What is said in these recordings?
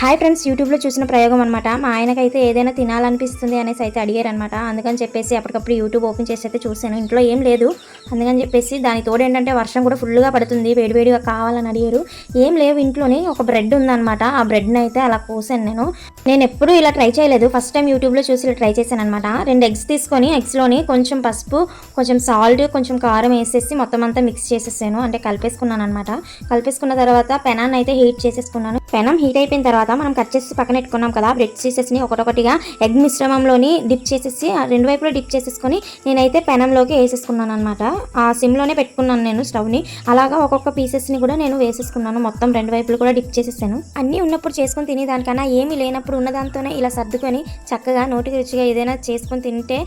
Hi friends యూట్యూబ్లో చూసిన ప్రయోగం అనమాట మా ఆయనకైతే ఏదైనా తినాలనిపిస్తుంది అనేసి అయితే అడిగారనమాట అందుకని చెప్పేసి అప్పటికప్పుడు యూట్యూబ్ ఓపెన్ చేసి అయితే చూశాను. ఇంట్లో ఏం లేదు. అందుకని చెప్పేసి దాని తోడు ఏంటంటే వర్షం కూడా ఫుల్గా పడుతుంది. వేడివేడిగా కావాలని అడిగారు. ఏం లేవు ఇంట్లోనే ఒక బ్రెడ్ ఉందన్నమాట. ఆ బ్రెడ్ని అయితే అలా కోసాను నేను. నేను ఎప్పుడూ ఇలా ట్రై చేయలేదు. ఫస్ట్ టైం యూట్యూబ్లో చూసి ఇలా ట్రై చేశాను అనమాట రెండు ఎగ్స్ తీసుకొని ఎగ్స్లోని కొంచెం పసుపు కొంచెం సాల్ట్ కొంచెం కారం వేసేసి మొత్తం అంతా మిక్స్ చేసేసాను. అంటే కలిపేసుకున్నాను అనమాట కలిపేసుకున్న తర్వాత పెనాన్ని అయితే హీట్ చేసేసుకున్నాను. పెనం హీట్ అయిపోయిన తర్వాత మనం కట్ చేసి పక్కన పెట్టుకున్నాం కదా బ్రెడ్ పీసెస్ని ఒకటొకటిగా ఎగ్ మిశ్రమంలోని డిప్ చేసేసి ఆ రెండు వైపులో డిప్ చేసేసుకొని నేనైతే పెనంలోకి వేసేసుకున్నాను అనమాట ఆ సిమ్లోనే పెట్టుకున్నాను నేను స్టవ్ని అలాగా ఒక్కొక్క పీసెస్ని కూడా నేను వేసేసుకున్నాను. మొత్తం రెండు వైపులు కూడా డిప్ చేసేసాను. అన్నీ ఉన్నప్పుడు చేసుకొని తినేదానికన్నా ఏమీ లేనప్పుడు ఉన్నదాంతోనే ఇలా సర్దుకొని చక్కగా నోటికి రుచిగా ఏదైనా చేసుకొని తింటే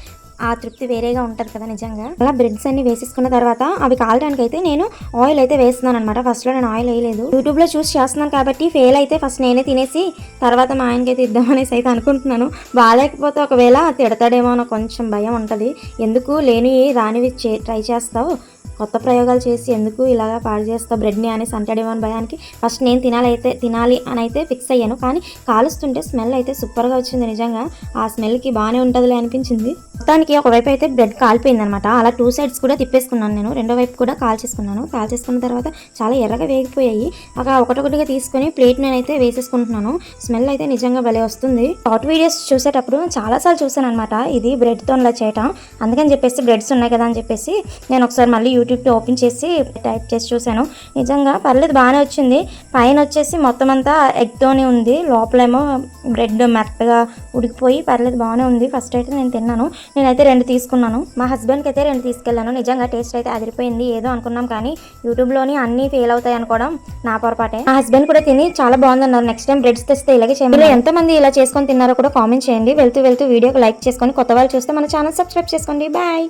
ఆ తృప్తి వేరేగా ఉంటుంది కదా నిజంగా. అలా బ్రెడ్స్ అన్ని వేసేసుకున్న తర్వాత అవి కాలడానికి అయితే నేను ఆయిల్ అయితే వేస్తున్నాను అనమాట ఫస్ట్లో నేను ఆయిల్ వేయలేదు. యూట్యూబ్లో చూసి చేస్తున్నాను కాబట్టి ఫెయిల్ అయితే ఫస్ట్ నేనే తినేసి తర్వాత మా ఆయనకి అయితే ఇద్దామనేసి అయితే అనుకుంటున్నాను. బాగాలేకపోతే ఒకవేళ తిడతాడేమో అని కొంచెం భయం ఉంటుంది. ఎందుకు లేని రానివి చే ట్రై చేస్తావు? కొత్త ప్రయోగాలు చేసి ఎందుకు ఇలాగా పాడు చేస్తావు? బ్రెడ్ని అనేసి అంటాడేమో అని భయానికి ఫస్ట్ నేను తినాలి అయితే తినాలి అని అయితే ఫిక్స్ అయ్యాను. కానీ కాలుస్తుంటే స్మెల్ అయితే సూపర్గా వచ్చింది నిజంగా. ఆ స్మెల్కి బాగానే ఉంటుందిలే అనిపించింది. మొత్తానికి ఒకవైపు అయితే బ్రెడ్ కాలిపోయింది అనమాట అలా టూ సైడ్స్ కూడా తిప్పేసుకున్నాను నేను. రెండో వైపు కూడా కాల్చేసుకున్నాను. కాల్చేసుకున్న తర్వాత చాలా ఎర్రగా వేగిపోయాయి. అలా ఒకటొకటిగా తీసుకొని ప్లేట్ నేనైతే వేసేసుకుంటున్నాను. స్మెల్ అయితే నిజంగా భలే వస్తుంది. షార్ట్ వీడియోస్ చూసేటప్పుడు చాలాసార్లు చూసాను అనమాట ఇది బ్రెడ్తో ఇలా చేయటం. అందుకని చెప్పేసి బ్రెడ్స్ ఉన్నాయి కదా అని చెప్పేసి నేను ఒకసారి మళ్ళీ యూట్యూబ్లో ఓపెన్ చేసి టైప్ చేసి చూశాను. నిజంగా పర్లేదు బాగానే వచ్చింది. పైన వచ్చేసి మొత్తం అంతా ఎగ్తోనే ఉంది. లోపలేమో బ్రెడ్ మెత్తగా ఉడికిపోయి పర్లేదు బాగానే ఉంది. ఫస్ట్ అయితే నేను తిన్నాను. నేనైతే రెండు తీసుకున్నాను. మా హస్బెండ్కి అయితే రెండు తీసుకెళ్ళాను. నిజంగా టేస్ట్ అయితే అదిరిపోయింది. ఏదో అనుకున్నాం కానీ యూట్యూబ్లోని అన్నీ ఫెయిల్ అవుతాయి అనుకోవడం నా పొరపాటే. మా హస్బెండ్ కూడా తిని చాలా బాగుందన్నారు. నెక్స్ట్ టైం బ్రెడ్స్ తెస్తే ఇలాగే చేయండి ఎంతమంది ఇలా చేసుకొని తిన్నారో కూడా కామెంట్ చేయండి. వెళ్తూ వెళ్తూ వీడియోకి లైక్ చేసుకొని కొత్త వాళ్ళు చూస్తే మన ఛానల్ సబ్స్క్రైబ్ చేసుకోండి. బాయ్.